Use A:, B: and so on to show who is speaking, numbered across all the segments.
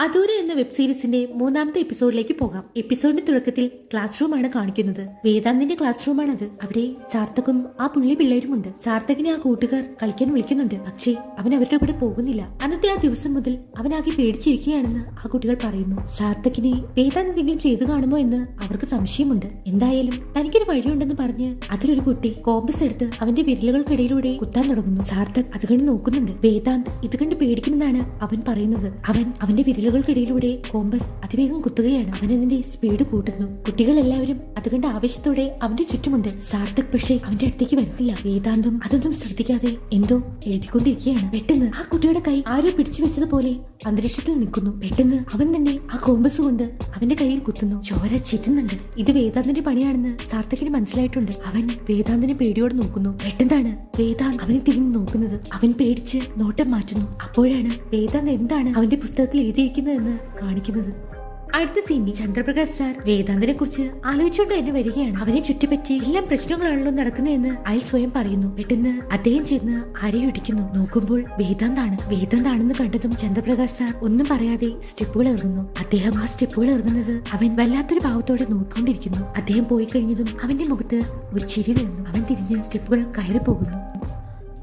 A: അദൂര എന്ന വെബ് സീരീസിന്റെ മൂന്നാമത്തെ എപ്പിസോഡിലേക്ക് പോകാം. എപ്പിസോഡിന്റെ തുടക്കത്തിൽ ക്ലാസ് ആണ് കാണിക്കുന്നത്. വേദാന്തിന്റെ ക്ലാസ് റൂമാണത് അവിടെ സാർത്ഥകും ആ പുള്ളി പിള്ളേരുമുണ്ട്. സാർത്ഥകിനെ ആ കൂട്ടുകാർ കളിക്കാൻ വിളിക്കുന്നുണ്ട്. പക്ഷേ അവൻ അവരുടെ കൂടെ പോകുന്നില്ല. അന്നത്തെ ആ ദിവസം മുതൽ അവനാകെ പേടിച്ചിരിക്കുകയാണെന്ന് ആ കുട്ടികൾ പറയുന്നു. സാർത്ഥകിനെ വേദാന്ത് എന്തെങ്കിലും ചെയ്തു കാണുമോ എന്ന് അവർക്ക് സംശയമുണ്ട്. എന്തായാലും തനിക്കൊരു വഴിയുണ്ടെന്ന് പറഞ്ഞ് അതിലൊരു കുട്ടി കോമ്പസ് എടുത്ത് അവന്റെ വിരലുകൾക്കിടയിലൂടെ കുത്താൻ തുടങ്ങുന്നു. സാർത്ഥക് അത് കണ്ട് നോക്കുന്നുണ്ട്. വേദാന്ത് ഇത് കണ്ട് പേടിക്കുമെന്നാണ് അവൻ പറയുന്നത്. അവൻ അവന്റെ വിരലുകൾക്കിടയിലൂടെ കോമ്പസ് അതിവേഗം കുത്തുകയാണ്. അവൻ അതിന്റെ സ്പീഡ് കൂട്ടുന്നു. കുട്ടികൾ എല്ലാവരും അത് കണ്ട ആവേശത്തോടെ അവന്റെ ചുറ്റുമുണ്ട്. സാർത്ഥക് പക്ഷേ അവന്റെ അടുത്തേക്ക് വരുന്നില്ല വേദാന്തം അതൊന്നും ശ്രദ്ധിക്കാതെ എന്തോ എഴുതിക്കൊണ്ടിരിക്കുകയാണ്. പെട്ടെന്ന് ആ കുട്ടിയുടെ കൈ ആരോ പിടിച്ചു വെച്ചതുപോലെ അന്തരീക്ഷത്തിൽ നിൽക്കുന്നു. പെട്ടെന്ന് അവൻ തന്നെ ആ കോമ്പസ് കൊണ്ട് അവന്റെ കയ്യിൽ കുത്തുന്നു. ചോര ചിറ്റുന്നുണ്ട്. ഇത് വേദാന്തിന്റെ പണിയാണെന്ന് സാർത്ഥകിന് മനസ്സിലായിട്ടുണ്ട്. അവൻ വേദാന്തിനെ പേടിയോടെ നോക്കുന്നു. പെട്ടെന്നാണ് വേദാന്ത് അവനെ തിരിഞ്ഞു നോക്കുന്നത്. അവൻ പേടിച്ച് നോട്ടം മാറ്റുന്നു. അപ്പോഴാണ് വേദാന്ത് എന്താണ് അവന്റെ പുസ്തകത്തിൽ എഴുതിയിരിക്കുന്നതെന്ന് കാണിക്കുന്നത്. അടുത്ത സീനിൽ ചന്ദ്രപ്രകാശ് സാർ വേദാന്തിനെ കുറിച്ച് ആലോചിച്ചുകൊണ്ട് തന്നെ വരികയാണ്. അവനെ ചുറ്റിപ്പറ്റി എല്ലാം പ്രശ്നങ്ങളാണല്ലോ നടക്കുന്നതെന്ന് അയാൾ സ്വയം പറയുന്നു. പെട്ടെന്ന് അദ്ദേഹം ചെന്ന് ആരെയും ഇടിക്കുന്നു. നോക്കുമ്പോൾ വേദാന്താണ്. വേദാന്താണെന്ന് കണ്ടതും ചന്ദ്രപ്രകാശ് സാർ ഒന്നും പറയാതെ സ്റ്റെപ്പുകൾ ഇറങ്ങുന്നു. അദ്ദേഹം ആ സ്റ്റെപ്പുകൾ ഇറങ്ങുന്നത് അവൻ വല്ലാത്തൊരു ഭാവത്തോടെ നോക്കിക്കൊണ്ടിരിക്കുന്നു. അദ്ദേഹം പോയി കഴിഞ്ഞതും അവന്റെ മുഖത്ത് ഒരു ചിരി വരുന്നു അവൻ തിരിഞ്ഞ് സ്റ്റെപ്പുകൾ കയറി പോകുന്നു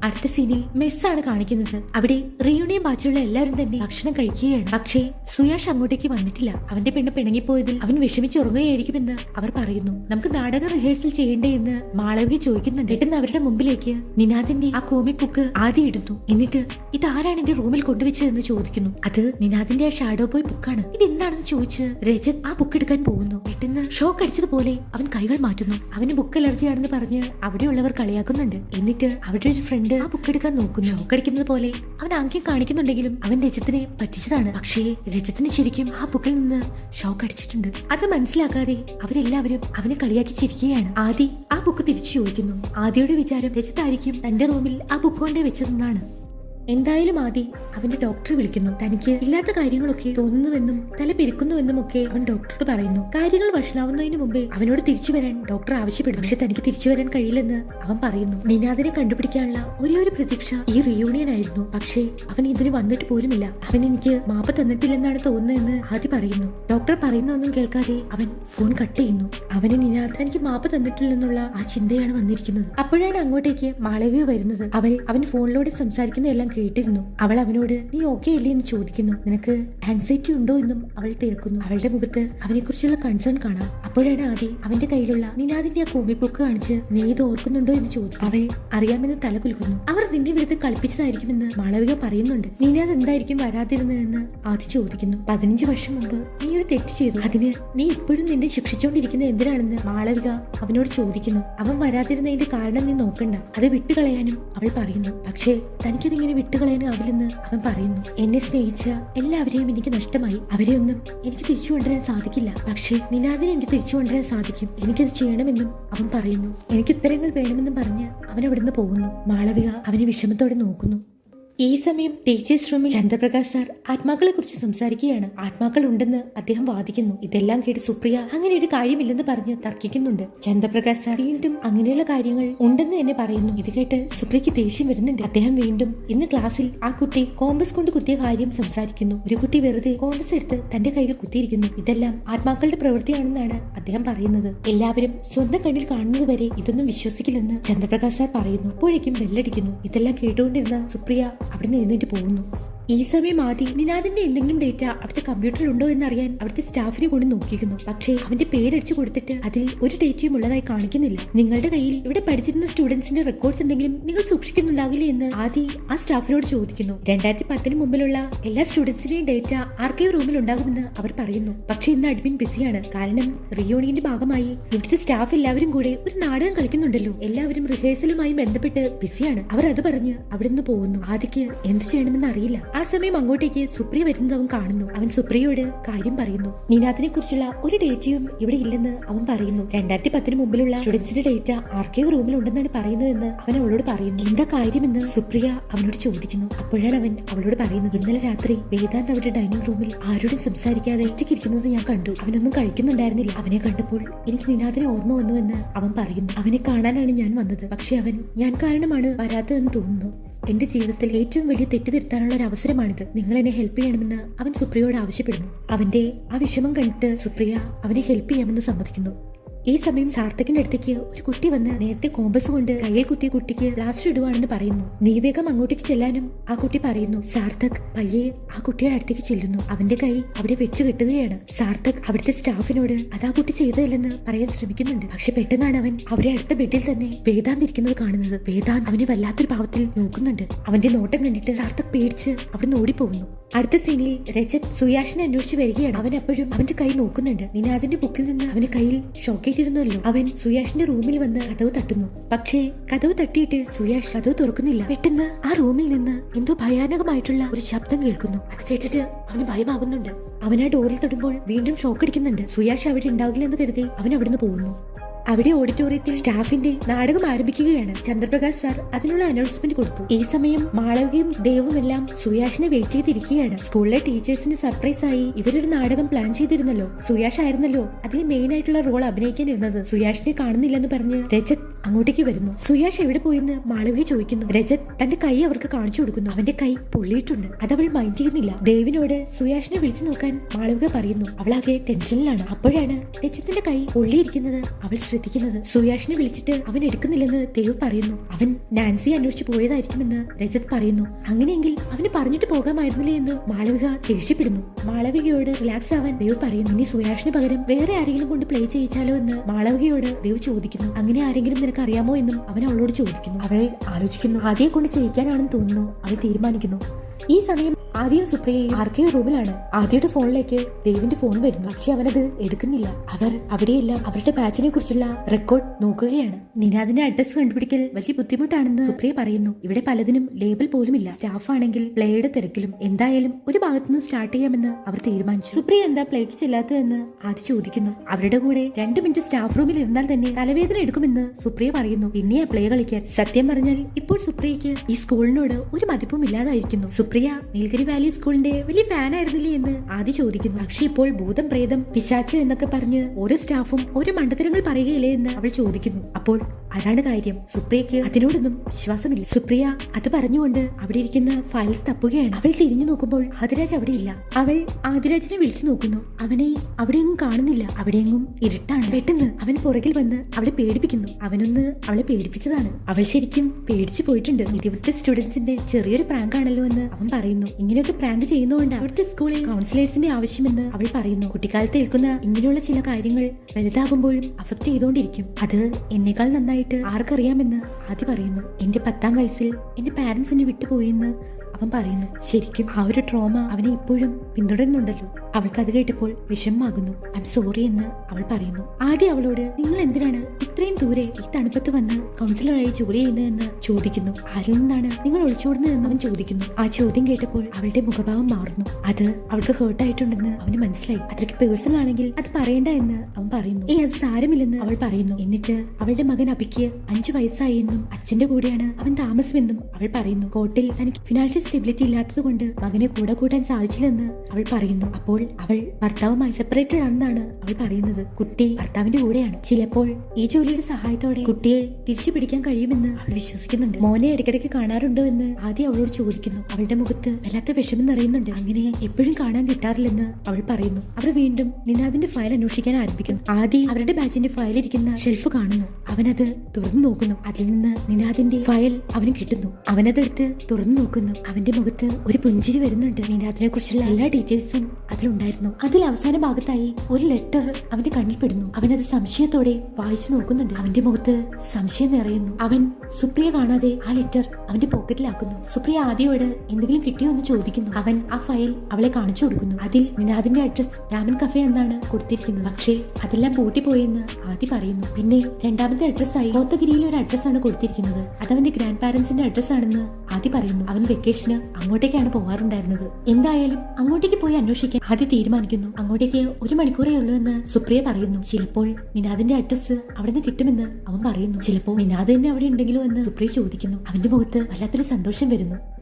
A: അടുത്ത സീനിൽ മെസ്സാണ് കാണിക്കുന്നത്. അവിടെ റിയൂണിയൻ ബാച്ചുള്ള എല്ലാവരും തന്നെ ഭക്ഷണം കഴിക്കുകയാണ്. പക്ഷേ സുയാഷ് അങ്ങോട്ടേക്ക് വന്നിട്ടില്ല. അവന്റെ പെണ്ണ് പിണങ്ങിപ്പോയതിൽ അവൻ വിഷമിച്ചുറങ്ങുകയായിരിക്കുമെന്ന് അവർ പറയുന്നു. നമുക്ക് നാടക റിഹേഴ്സൽ ചെയ്യണ്ടേ എന്ന് മാളവിക ചോദിക്കുന്നുണ്ട്. പെട്ടെന്ന് അവരുടെ മുമ്പിലേക്ക് നിനാദിന്റെ ആ കോമിക് ബുക്ക് ആദ്യം ഇടുന്നു. എന്നിട്ട് ഇതാരാണ് എന്റെ റൂമിൽ കൊണ്ടുവച്ചതെന്ന് ചോദിക്കുന്നു. അത് നിനാദിന്റെ ആ ഷാഡോ ബോയ് ബുക്കാണ് ഇത് എന്താണെന്ന് ചോദിച്ച് രജത് ആ ബുക്ക് എടുക്കാൻ പോകുന്നു. പെട്ടെന്ന് ഷോക്ക് അടിച്ചതുപോലെ അവൻ കൈകൾ മാറ്റുന്നു. അവന് ബുക്ക് അലർജി ആണെന്ന് പറഞ്ഞ് അവിടെയുള്ളവർ കളിയാക്കുന്നുണ്ട്. എന്നിട്ട് അവരുടെ ഒരു ഫ്രണ്ട് ആ ബുക്ക് എടുക്കാൻ നോക്കുന്നു. ഷോക്ക് അടിക്കുന്നത് പോലെ അവൻ ആംഗ്യം കാണിക്കുന്നുണ്ടെങ്കിലും അവൻ രജത്തിനെ പറ്റിച്ചതാണ്. പക്ഷേ രജത്തിന് ശരിക്കും ആ ബുക്കിൽ നിന്ന് ഷോക്ക് അടിച്ചിട്ടുണ്ട്. അത് മനസ്സിലാക്കാതെ അവരെല്ലാവരും അവനെ കളിയാക്കി ചിരിക്കുകയാണ്. ആദി ആ ബുക്ക് തിരിച്ചു ചോദിക്കുന്നു. ആദിയുടെ വിചാരം രജത്തായിരിക്കും തന്റെ റൂമിൽ ആ ബുക്ക് കൊണ്ടേ വെച്ചതെന്നാണ്. എന്തായാലും ആദി അവന്റെ ഡോക്ടറെ വിളിക്കുന്നു. തനിക്ക് ഇല്ലാത്ത കാര്യങ്ങളൊക്കെ തോന്നുന്നുവെന്നും തല പെരുക്കുന്നുവെന്നും ഒക്കെ അവൻ ഡോക്ടറോട് പറയുന്നു. കാര്യങ്ങൾ വഷളാവുന്നതിന് മുമ്പേ അവനോട് തിരിച്ചു വരാൻ ഡോക്ടർ ആവശ്യപ്പെടും പക്ഷെ തനിക്ക് തിരിച്ചു വരാൻ കഴിയില്ലെന്ന് അവൻ പറയുന്നു നിനാദിനെ കണ്ടുപിടിക്കാനുള്ള ഒരേ ഒരു പ്രതീക്ഷ ഈ റിയൂണിയൻ ആയിരുന്നു. പക്ഷേ അവൻ ഇതിന് വന്നിട്ട് പോലുമില്ല. അവൻ എനിക്ക് മാപ്പ് തന്നിട്ടില്ലെന്നാണ് തോന്നുന്നതെന്ന് ആദി പറയുന്നു. ഡോക്ടർ പറയുന്നൊന്നും കേൾക്കാതെ അവൻ ഫോൺ കട്ട് ചെയ്യുന്നു. അവന് നിനാദ് എനിക്ക് മാപ്പ് തന്നിട്ടില്ലെന്നുള്ള ആ ചിന്തയാണ് വന്നിരിക്കുന്നത്. അപ്പോഴാണ് അങ്ങോട്ടേക്ക് മാളവിക വരുന്നത്. അവൾ അവൻ ഫോണിലൂടെ സംസാരിക്കുന്നതെല്ലാം കേട്ടിരുന്നു. അവൾ അവനോട് നീ ഓക്കെ അല്ലേ? എന്ന് ചോദിക്കുന്നു. നിനക്ക് ആൻസൈറ്റി ഉണ്ടോ? എന്നും അവൾ തിരക്കുന്നു. അവളുടെ മുഖത്ത് അവനെ കുറിച്ചുള്ള കൺസേൺ കാണാം. അപ്പോഴാണ് ആദി അവന്റെ കയ്യിലുള്ള നിനാദിന്റെ ആ കോമിക് ബുക്ക് കാണിച്ച് നീ ഇത് ഓർക്കുന്നുണ്ടോ? എന്ന് ചോദിച്ചു അവൾ അറിയാമെന്ന് തല കുലുക്കുന്നു. അവർ നിന്റെ വിടുത്ത് കളിപ്പിച്ചതായിരിക്കുമെന്ന് മാളവിക പറയുന്നുണ്ട്. നിനാദ് എന്തായിരിക്കും വരാതിരുന്നതെന്ന് ആദ്യം ചോദിക്കുന്നു. പതിനഞ്ച് വർഷം മുമ്പ് നീ ഒരു തെറ്റ് ചെയ്തു. അതിന് നീ ഇപ്പോഴും നിന്നെ ശിക്ഷിച്ചുകൊണ്ടിരിക്കുന്നത് എന്തിനാണെന്ന് മാളവിക അവനോട് ചോദിക്കുന്നു. അവൻ വരാതിരുന്നതിന്റെ കാരണം നീ നോക്കണ്ട. അത് വിട്ടുകളയാനും അവൾ പറയുന്നു. പക്ഷേ തനിക്കതിങ്ങനെ വിട്ടുകളയാനാവില്ലെന്ന് അവൻ പറയുന്നു. എന്നെ സ്നേഹിച്ച എല്ലാവരെയും എനിക്ക് നഷ്ടമായി. അവരെയൊന്നും എനിക്ക് തിരിച്ചു കൊണ്ടുവരാൻ സാധിക്കില്ല. പക്ഷേ നിനാദിനെ എനിക്ക് തിരിച്ചു കൊണ്ടുവരാൻ സാധിക്കും. എനിക്കത് ചെയ്യണമെന്നും അവൻ പറയുന്നു. എനിക്ക് ഉത്തരങ്ങൾ വേണമെന്നും പറഞ്ഞ് അവൻ അവിടുന്ന് പോകുന്നു. മാളവിക അവനെ വിഷമത്തോടെ നോക്കുന്നു. ഈ സമയം ടീച്ചേഴ്സ് റൂമിൽ ചന്ദ്രപ്രകാശ് സാർ ആത്മാക്കളെ കുറിച്ച് സംസാരിക്കുകയാണ്. ആത്മാക്കൾ ഉണ്ടെന്ന് അദ്ദേഹം വാദിക്കുന്നു. ഇതെല്ലാം കേട്ട് സുപ്രിയ അങ്ങനെ ഒരു കാര്യമില്ലെന്ന് പറഞ്ഞ് തർക്കിക്കുന്നുണ്ട്. ചന്ദ്രപ്രകാശ് സാർ വീണ്ടും അങ്ങനെയുള്ള കാര്യങ്ങൾ ഉണ്ടെന്ന് തന്നെ പറയുന്നു. ഇത് കേട്ട് സുപ്രിയക്ക് ദേഷ്യം വരുന്നുണ്ട്. അദ്ദേഹം വീണ്ടും ഇന്ന് ക്ലാസ്സിൽ ആ കുട്ടി കോമ്പസ് കൊണ്ട് കുത്തിയ കാര്യം സംസാരിക്കുന്നു. ഒരു കുട്ടി വെറുതെ കോമ്പസ് എടുത്ത് തന്റെ കയ്യിൽ കുത്തിയിരിക്കുന്നു. ഇതെല്ലാം ആത്മാക്കളുടെ പ്രവൃത്തിയാണെന്നാണ് അദ്ദേഹം പറയുന്നത്. എല്ലാവരും സ്വന്തം കണ്ണിൽ കാണുന്നതുവരെ ഇതൊന്നും വിശ്വസിക്കില്ലെന്ന് ചന്ദ്രപ്രകാശ് സാർ പറയുന്നു. അപ്പോഴേക്കും ബെല്ലടിക്കുന്നു. ഇതെല്ലാം കേട്ടുകൊണ്ടിരുന്ന സുപ്രിയ അവിടുന്ന് എഴുന്നേറ്റ് പോകുന്നു. ഈ സമയം ആദ്യം നിനാദിന്റെ എന്തെങ്കിലും ഡേറ്റ അവിടുത്തെ കമ്പ്യൂട്ടറിൽ ഉണ്ടോ എന്നറിയാൻ അവിടുത്തെ സ്റ്റാഫിനെ കൊണ്ട് നോക്കിക്കുന്നു പക്ഷേ അവന്റെ പേരടിച്ചു കൊടുത്തിട്ട് അതിൽ ഒരു ഡേറ്റയും ഉള്ളതായി കാണിക്കുന്നില്ല. നിങ്ങളുടെ കയ്യിൽ ഇവിടെ പഠിച്ചിരുന്ന സ്റ്റുഡൻസിന്റെ റെക്കോർഡ്സ് എന്തെങ്കിലും നിങ്ങൾ സൂക്ഷിക്കുന്നുണ്ടാകില്ലേ എന്ന് ആദി ആ സ്റ്റാഫിനോട് ചോദിക്കുന്നു. രണ്ടായിരത്തി പത്തിന് മുമ്പിലുള്ള എല്ലാ സ്റ്റുഡൻസിന്റെയും ഡേറ്റ ആർക്കൈവ് റൂമിൽ ഉണ്ടാകുമെന്ന് അവർ പറയുന്നു. പക്ഷേ ഇന്ന് അഡ്മിൻ ബിസിയാണ് കാരണം റിയോണിയന്റെ ഭാഗമായി ഇവിടുത്തെ സ്റ്റാഫ് എല്ലാവരും കൂടെ ഒരു നാടകം കളിക്കുന്നുണ്ടല്ലോ. എല്ലാവരും റിഹേഴ്സലുമായി ബന്ധപ്പെട്ട് ബിസിയാണ് അവർ അത് പറഞ്ഞ് അവിടെ നിന്ന് പോകുന്നു. ആദിക്ക് എന്ത് ചെയ്യണമെന്ന് അറിയില്ല. ആ സമയം അങ്ങോട്ടേക്ക് സുപ്രിയ വരുന്നത് അവൻ കാണുന്നു. അവൻ സുപ്രിയയോട് കാര്യം പറയുന്നു. നീനാഥിനെ കുറിച്ചുള്ള ഒരു ഡേറ്റയും ഇവിടെ ഇല്ലെന്ന് അവൻ പറയുന്നു. രണ്ടായിരത്തി പത്തിന് മുമ്പിലുള്ള സ്റ്റുഡൻസിന്റെ ഡേറ്റ ആർക്കൈവ് റൂമിൽ ഉണ്ടെന്നാണ് പറയുന്നതെന്ന് അവൻ അവളോട് പറയുന്നു. എന്താ കാര്യമെന്ന് സുപ്രിയ അവനോട് ചോദിക്കുന്നു. അപ്പോഴാണ് അവൻ അവളോട് പറയുന്നത്. ഇന്നലെ രാത്രി വേദാന്ത് അവരുടെ ഡൈനിങ് റൂമിൽ ആരോടും സംസാരിക്കാതെ ഒറ്റയ്ക്കിരിക്കുന്നത് ഞാൻ കണ്ടു. അവനൊന്നും കഴിക്കുന്നുണ്ടായിരുന്നില്ല. അവനെ കണ്ടപ്പോൾ എനിക്ക് നിനാഥിനെ ഓർമ്മ വന്നുവെന്ന് അവൻ പറയുന്നു. അവനെ കാണാനാണ് ഞാൻ വന്നത്. പക്ഷെ അവൻ ഞാൻ കാരണമാണ് വരാത്തതെന്ന് തോന്നുന്നു. എന്റെ ജീവിതത്തിൽ ഏറ്റവും വലിയ തെറ്റുതിരുത്താനുള്ള ഒരു അവസരമാണിത്. നിങ്ങൾ എന്നെ ഹെൽപ്പ് ചെയ്യണമെന്ന് അവൻ സുപ്രിയയോട് ആവശ്യപ്പെടുന്നു. അവന്റെ ആ വിഷമം കണ്ടിട്ട് സുപ്രിയ അവനെ ഹെൽപ്പ് ചെയ്യാമെന്ന് സമ്മതിക്കുന്നു. ഈ സമയം സാർത്ഥകിന്റെ അടുത്തേക്ക് ഒരു കുട്ടി വന്ന് നേരത്തെ കോമ്പസ് കൊണ്ട് കയ്യിൽ കുത്തിയ കുട്ടിക്ക് പ്ലാസ്റ്റർ ഇടുവാണെന്ന് പറയുന്നു. നീ വേഗം അങ്ങോട്ടേക്ക് ചെല്ലാനും ആ കുട്ടി പറയുന്നു സാർത്ഥക് പയ്യെ ആ കുട്ടിയുടെ അടുത്തേക്ക് ചെല്ലുന്നു. അവന്റെ കൈ അവിടെ വെച്ചു കെട്ടുകയാണ്. സാർത്ഥക് അവിടുത്തെ സ്റ്റാഫിനോട് അത് ആ കുട്ടി ചെയ്തതല്ലെന്ന് പറയാൻ ശ്രമിക്കുന്നുണ്ട്. പക്ഷെ പെട്ടെന്നാണ് അവൻ അവരെ അടുത്ത ബെഡിൽ തന്നെ വേദാന്ത് ഇരിക്കുന്നത് കാണുന്നത്. വേദാന്ത് അവനെ വല്ലാത്തൊരു ഭാവത്തിൽ നോക്കുന്നുണ്ട്. അവന്റെ നോട്ടം കണ്ടിട്ട് സാർത്ഥക് പേടിച്ച് അവിടുന്ന് ഓടിപ്പോകുന്നു. അടുത്ത സീനിൽ രജത് സുയാഷിനെ അന്വേഷിച്ച് വരികയാണ്. അവൻ എപ്പോഴും അവന്റെ കൈ നോക്കുന്നുണ്ട്. നിനാദിന്റെ ബുക്കിൽ നിന്ന് അവന്റെ കയ്യിൽ ഷോക്കേറ്റിരുന്നല്ലോ. അവൻ സുയാഷിന്റെ റൂമിൽ വന്ന് കഥവ് തട്ടുന്നു. പക്ഷേ കഥവ് തട്ടിയിട്ട് സുയാഷ് കഥവ് തുറക്കുന്നില്ല. പെട്ടെന്ന് ആ റൂമിൽ നിന്ന് എന്തോ ഭയാനകമായിട്ടുള്ള ഒരു ശബ്ദം കേൾക്കുന്നു. അത് കേട്ടിട്ട് അവന് ഭയമാകുന്നുണ്ട്. അവൻ ആ ഡോറിൽ തൊടുമ്പോൾ വീണ്ടും ഷോക്ക് അടിക്കുന്നുണ്ട്. സുയാഷ് അവിടെ ഉണ്ടാകില്ലെന്ന് കരുതി അവൻ അവിടുന്ന് പോകുന്നു. അവിടെ ഓഡിറ്റോറിയത്തിൽ സ്റ്റാഫിന്റെ നാടകം ആരംഭിക്കുകയാണ്. ചന്ദ്രപ്രകാശ് സാർ അതിനുള്ള അനൗൺസ്മെന്റ് കൊടുത്തു. ഈ സമയം മാളവികയും ദേവും എല്ലാം സുയാഷിനെ വെയിറ്റ് ചെയ്തിരിക്കുകയാണ്. സ്കൂളിലെ ടീച്ചേഴ്സിന് സർപ്രൈസ് ആയി ഇവരൊരു നാടകം പ്ലാൻ ചെയ്തിരുന്നല്ലോ. സുയാഷ് ആയിരുന്നല്ലോ അതിൽ മെയിൻ ആയിട്ടുള്ള റോൾ അഭിനയിക്കാനിരുന്നത് സുയാഷിനെ കാണുന്നില്ലെന്ന് പറഞ്ഞ് രജത് അങ്ങോട്ടേക്ക് വരുന്നു. സുയാഷ് എവിടെ പോയെന്ന് മാളവിക ചോദിക്കുന്നു. രജത് തന്റെ കൈ അവർക്ക് കാണിച്ചു കൊടുക്കുന്നു. അവന്റെ കൈ പൊള്ളിയിട്ടുണ്ട്. അതവൾ മൈൻഡ് ചെയ്യുന്നില്ല. ദേവിനോട് സുയാഷിനെ വിളിച്ചു നോക്കാൻ മാളവിക പറയുന്നു. അവളാകെ ടെൻഷനിലാണ് അപ്പോഴാണ് രജത്തിന്റെ കൈ പൊള്ളിയിരിക്കുന്നത് അവൾ ശ്രദ്ധിക്കുന്നത്. സുയാഷിനെ വിളിച്ചിട്ട് അവൻ എടുക്കുന്നില്ലെന്ന് ദേവ് പറയുന്നു. അവൻ നാൻസി അന്വേഷിച്ച് പോയതായിരിക്കുമെന്ന് രജത് പറയുന്നു. അങ്ങനെയെങ്കിൽ അവന് പറഞ്ഞിട്ട് പോകാമായിരുന്നില്ലേ എന്ന് മാളവിക ദേഷ്യപ്പെടുന്നു. മാളവികയോട് റിലാക്സ് ആവാൻ ദേവ് പറയുന്നു. ഇനി സുയാഷിന് പകരം വേറെ ആരെങ്കിലും കൊണ്ട് പ്ലേ ചെയ്യിച്ചാലോ എന്ന് മാളവികയോട് ദേവ് ചോദിക്കുന്നു. അങ്ങനെ ആരെങ്കിലും നിനക്ക് അറിയാമോ എന്നും അവൻ അവളോട് ചോദിക്കുന്നു. അവൾ ആലോചിക്കുന്നു. ആദ്യം കൊണ്ട് ചെയ്യിക്കാനാണെന്ന് തോന്നുന്നു. അവൾ തീരുമാനിക്കുന്നു. ഈ സമയം ആദ്യം സുപ്രിയയും ആർക്കെയോ റൂമിലാണ്. ആദ്യയുടെ ഫോണിലേക്ക് ദേവിന്റെ ഫോൺ വരുന്നു. പക്ഷെ അവനത് എടുക്കുന്നില്ല. അവർ അവിടെയെല്ലാം അവരുടെ ബാച്ചിനെ കുറിച്ചുള്ള റെക്കോർഡ് നോക്കുകയാണ്. നിനാദിന്റെ അഡ്രസ് കണ്ടുപിടിക്കൽ വലിയ ബുദ്ധിമുട്ടാണെന്ന് സുപ്രിയ പറയുന്നു. ഇവിടെ പലതിനും ലേബൽ പോലും ഇല്ല സ്റ്റാഫ് ആണെങ്കിൽ പ്ലേയുടെ തിരക്കിലും എന്തായാലും ഒരു ഭാഗത്തുനിന്ന് സ്റ്റാർട്ട് ചെയ്യാമെന്ന് അവർ തീരുമാനിച്ചു. സുപ്രിയ എന്താ പ്ലേക്ക് ചെല്ലാത്തതെന്ന് ആദ്യ ചോദിക്കുന്നു. അവരുടെ കൂടെ രണ്ടു മിനിറ്റ് സ്റ്റാഫ് റൂമിൽ ഇരുന്നാൽ തന്നെ തലവേദന എടുക്കുമെന്ന് സുപ്രിയ പറയുന്നു. പിന്നെയാ പ്ലേ കളിക്കാൻ. സത്യം പറഞ്ഞാൽ ഇപ്പോൾ സുപ്രിയയ്ക്ക് ഈ സ്കൂളിനോട് ഒരു മതിപ്പും ഇല്ലാതായിരിക്കുന്നു. സുപ്രിയ നീൽഗിരി വാലി സ്കൂളിന്റെ വലിയ ഫാൻ ആയിരുന്നില്ലേ എന്ന് ആദ്യം ചോദിക്കുന്നു. പക്ഷെ ഇപ്പോൾ ഭൂതം പ്രേതം പിശാച്ച് എന്നൊക്കെ പറഞ്ഞ് ഓരോ സ്റ്റാഫും ഓരോ മണ്ടത്തരങ്ങൾ പറയുകയില്ലേ എന്ന് അവൾ ചോദിക്കുന്നു. അപ്പോൾ അതാണ് കാര്യം. സുപ്രിയക്ക് അതിനോടൊന്നും വിശ്വാസമില്ല. സുപ്രിയ അത് പറഞ്ഞുകൊണ്ട് അവിടെ ഇരിക്കുന്ന ഫയൽസ് തപ്പുകയാണ്. അവൾ തിരിഞ്ഞു നോക്കുമ്പോൾ ആദിരാജ് അവിടെ ഇല്ല. അവൾ ആദിരാജിനെ വിളിച്ചു നോക്കുന്നു. അവനെ അവിടെയൊന്നും കാണുന്നില്ല. അവിടെയെങ്ങും ഇരുട്ടാണ്. പെട്ടെന്ന് അവൻ പുറകിൽ വന്ന് അവളെ പേടിപ്പിക്കുന്നു. അവനൊന്ന് അവളെ പേടിപ്പിച്ചതാണ്. അവൾ ശരിക്കും പേടിച്ചു പോയിട്ടുണ്ട്. ഇതിവിടുത്തെ സ്റ്റുഡൻസിന്റെ ചെറിയൊരു പ്രാങ്കാണല്ലോ എന്ന് അവൻ പറയുന്നു ഇങ്ങനെയൊക്കെ പ്രാങ്ക് ചെയ്യുന്നതുകൊണ്ട് അവിടുത്തെ സ്കൂളിൽ കൗൺസിലേഴ്സിന്റെ ആവശ്യമെന്ന് അവൾ പറയുന്നു. കുട്ടിക്കാലത്ത് ഏൽക്കുന്ന ഇങ്ങനെയുള്ള ചില കാര്യങ്ങൾ വലുതാകുമ്പോഴും അഫക്ട് ചെയ്തുകൊണ്ടിരിക്കും അത് എന്നേക്കാൾ നന്നായിട്ട് ആർക്കറിയാമെന്ന് ആദ്യം പറയുന്നു. എന്റെ പത്താം വയസ്സിൽ എന്റെ എന്നെ വിട്ടുപോയെന്ന് അവൻ പറയുന്നു. ശരിക്കും ആ ഒരു ട്രോമ അവനെ ഇപ്പോഴും പിന്തുടരുന്നുണ്ടല്ലോ. അവൾക്ക് അത് കേട്ടപ്പോൾ വിഷമമാകുന്നു. ഐം സോറി എന്ന് അവൾ പറയുന്നു. ആദ്യം അവളോട് നിങ്ങൾ എന്തിനാണ് ഇത്രയും ദൂരെ ഈ തണുപ്പത്ത് വന്ന് കൗൺസിലറായി ജോലി ചെയ്യുന്നതെന്ന് ചോദിക്കുന്നു. ആരിൽ നിന്നാണ് നിങ്ങൾ ഒളിച്ചോടുന്നതെന്ന് അവൻ ചോദിക്കുന്നു. ആ ചോദ്യം കേട്ടപ്പോൾ അവളുടെ മുഖഭാവം മാറുന്നു. അത് അവൾക്ക് ഹേർട്ടായിട്ടുണ്ടെന്ന് അവന് മനസ്സിലായി. അത്രയ്ക്ക് പേഴ്സണൽ ആണെങ്കിൽ അത് പറയണ്ട എന്ന് അവൻ പറയുന്നു. ഏ അത് സാരമില്ലെന്ന് അവൾ പറയുന്നു. എന്നിട്ട് അവളുടെ മകൻ അബിക്ക് അഞ്ചു വയസ്സായി എന്നും അച്ഛന്റെ കൂടെയാണ് അവൻ താമസമെന്നും അവൾ പറയുന്നു. കോട്ടിൽ തനിക്ക് ഫിനാൻഷ്യൽ സ്റ്റെബിലിറ്റി ഇല്ലാത്തത് കൊണ്ട് മകനെ കൂടെ കൂട്ടാൻ സാധിച്ചില്ലെന്ന് അവൾ പറയുന്നു. അപ്പോൾ അവൾ ഭർത്താവുമായി സെപ്പറേറ്റഡ് ആണെന്നാണ് അവൾ പറയുന്നത്. കുട്ടി ഭർത്താവിന്റെ കൂടെയാണ്. ചിലപ്പോൾ ഈ ജോലിയുടെ സഹായത്തോടെ കുട്ടിയെ തിരിച്ചു പിടിക്കാൻ കഴിയുമെന്ന് അവൾ വിശ്വസിക്കുന്നുണ്ട്. മോനെ ഇടയ്ക്കിടയ്ക്ക് കാണാറുണ്ടോ എന്ന് ആദ്യം അവളോട് ചോദിക്കുന്നു. അവളുടെ മുഖത്ത് വല്ലാത്ത വിഷമം നിറയുന്നുണ്ട്. അങ്ങനെ എപ്പോഴും കാണാൻ കിട്ടാറില്ലെന്ന് അവൾ പറയുന്നു. അവർ വീണ്ടും നിനാദിന്റെ ഫയൽ അന്വേഷിക്കാൻ ആരംഭിക്കുന്നു. ആദ്യം അവരുടെ ബാച്ചിന്റെ ഫയൽ ഇരിക്കുന്ന ഷെൽഫ് കാണുന്നു. അവനത് തുറന്നു നോക്കുന്നു. അതിൽ നിന്ന് നിനാദിന്റെ ഫയൽ അവന് കിട്ടുന്നു. അവനതെടുത്ത് തുറന്നു നോക്കുന്നു. അവന്റെ മുഖത്ത് ഒരു പുഞ്ചിരി വരുന്നുണ്ട്. നിനാദിനെ കുറിച്ചുള്ള എല്ലാ ഡീറ്റെയിൽസും അതിലുണ്ടായിരുന്നു അതിൽ അവസാന ഭാഗത്തായി ഒരു ലെറ്റർ അവന്റെ കണ്ണിൽ പെടുന്നു. അവനത് സംശയത്തോടെ വായിച്ചു നോക്കുന്നുണ്ട്. അവന്റെ മുഖത്ത് സംശയം നിറയുന്നു. അവൻ സുപ്രിയ കാണാതെ ആ ലെറ്റർ അവന്റെ പോക്കറ്റിലാക്കുന്നു സുപ്രിയ ആദ്യയോട് എന്തെങ്കിലും കിട്ടിയോ എന്ന് ചോദിക്കുന്നു. അവൻ ആ ഫയൽ അവളെ കാണിച്ചു കൊടുക്കുന്നു. അതിൽ നിനാദിന്റെ അഡ്രസ് രാമൻ കഫേ എന്നാണ് കൊടുത്തിരിക്കുന്നത്. പക്ഷേ അതെല്ലാം പൂട്ടിപ്പോയെന്ന് ആദ്യ പറയുന്നു. പിന്നെ രണ്ടാമത്തെ അഡ്രസ്സായി കോത്തഗിരിയിലെ ഒരു അഡ്രസ്സാണ് കൊടുത്തിരിക്കുന്നത്. അത് അവന്റെ ഗ്രാൻഡ് പാരന്റ്സിന്റെ അഡ്രസ് ആണെന്ന് ആദ്യ പറയുന്നു. അവൻ വെക്കേഷന് അങ്ങോട്ടേക്കാണ് പോവാറുണ്ടായിരുന്നത് എന്തായാലും അങ്ങോട്ടേക്ക് പോയി അന്വേഷിക്കാൻ ആദ്യ തീരുമാനിക്കുന്നു. അങ്ങോട്ടേക്ക് ഒരു മണിക്കൂറേ ഉള്ളൂ എന്ന് സുപ്രിയ പറയുന്നു. ചിലപ്പോൾ നിനാദിന്റെ അഡ്രസ് അവിടെ നിന്ന് കിട്ടുമെന്ന് അവൻ പറയുന്നു. ചിലപ്പോൾ നിനാദ് തന്നെ അവിടെ ഉണ്ടെങ്കിലും എന്ന് സുപ്രിയ ചോദിക്കുന്നു. അവന്റെ മുഖത്ത് വല്ലാത്തൊരു സന്തോഷം വരുന്നു.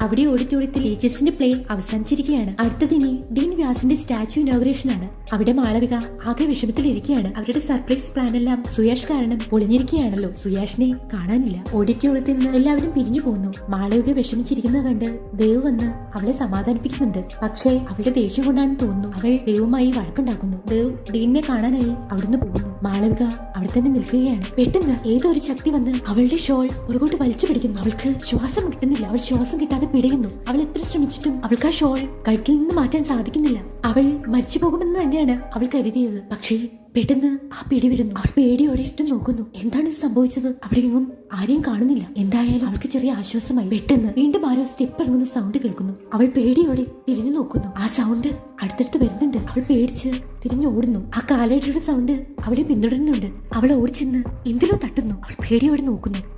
A: അവിടെ ഓഡിറ്റോറിയത്തിൽ ഏജസിന്റെ പ്ലേ അവസാനിച്ചിരിക്കുകയാണ്. അടുത്തതിനി ഡീൻ വ്യാസിന്റെ സ്റ്റാച്യു ഇനോഗ്രേഷൻ ആണ്. അവിടെ മാളവിക ആകെ വിഷമത്തിലിരിക്കുകയാണ്. അവരുടെ സർപ്രൈസ് പ്ലാൻ എല്ലാം സുയാഷ് കാരണം പൊളിഞ്ഞിരിക്കുകയാണല്ലോ. സുയാഷിനെ കാണാനില്ല. ഓഡിറ്റോറിയത്തിൽ നിന്ന് എല്ലാവരും പിരിഞ്ഞു പോകുന്നു മാളവിക വിഷമിച്ചിരിക്കുന്നത് കണ്ട് ദേവ് വന്ന് അവളെ സമാധാനിപ്പിക്കുന്നുണ്ട്. പക്ഷേ അവളുടെ ദേഷ്യം കൊണ്ടാണെന്ന് തോന്നുന്നു. അവൾ ദേവുമായി വഴക്കുണ്ടാക്കുന്നു. ദേവ് ഡീനിനെ കാണാനായി അവിടുന്ന് പോകുന്നു. മാളവിക അവിടെ തന്നെ നിൽക്കുകയാണ്. പെട്ടെന്ന് ഏതോ ഒരു ശക്തി വന്ന് അവളുടെ ഷോൾ പുറകോട്ട് വലിച്ചു പിടിക്കുന്നു. അവൾക്ക് ശ്വാസം കിട്ടുന്നില്ല. അവൾ ശ്വാസം കിട്ടാതെ പിടയുന്നു. അവൾ എത്ര ശ്രമിച്ചിട്ടും അവൾക്ക് ആ ഷോൾ കഴുത്തിൽ നിന്ന് മാറ്റാൻ സാധിക്കുന്നില്ല. അവൾ മരിച്ചു പോകുമെന്ന് തന്നെയാണ് അവൾ കരുതിയത്. പക്ഷേ പെട്ടെന്ന് ആ പിടി വിടുന്നു അവൾ പേടിയോടെ ഇട്ടും നോക്കുന്നു. എന്താണ് സംഭവിച്ചത്? അവിടെ എങ്ങും ആരെയും കാണുന്നില്ല. എന്തായാലും അവൾക്ക് ചെറിയ ആശ്വാസമായി. പെട്ടെന്ന് വീണ്ടും ആരോ സ്റ്റെപ്പ് ഇറങ്ങുന്ന സൗണ്ട് കേൾക്കുന്നു. അവൾ പേടിയോടെ തിരിഞ്ഞു നോക്കുന്നു. ആ സൗണ്ട് അടുത്തടുത്ത് വരുന്നുണ്ട്. അവൾ പേടിച്ച് തിരിഞ്ഞു ഓടുന്നു. ആ കാലടിയുടെ സൗണ്ട് അവളെ പിന്തുടരുന്നുണ്ട്. അവൾ ഓടിച്ചെന്ന് എന്തിനോ തട്ടുന്നു. അവൾ പേടിയോടെ നോക്കുന്നു.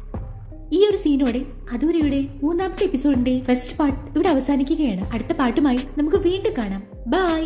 A: ഈ ഒരു സീനോടെ അതുവരെയുടെ മൂന്നാമത്തെ എപ്പിസോഡിന്റെ ഫസ്റ്റ് പാർട്ട് ഇവിടെ അവസാനിക്കുകയാണ്. അടുത്ത പാട്ടുമായി നമുക്ക് വീണ്ടും കാണാം. ബൈ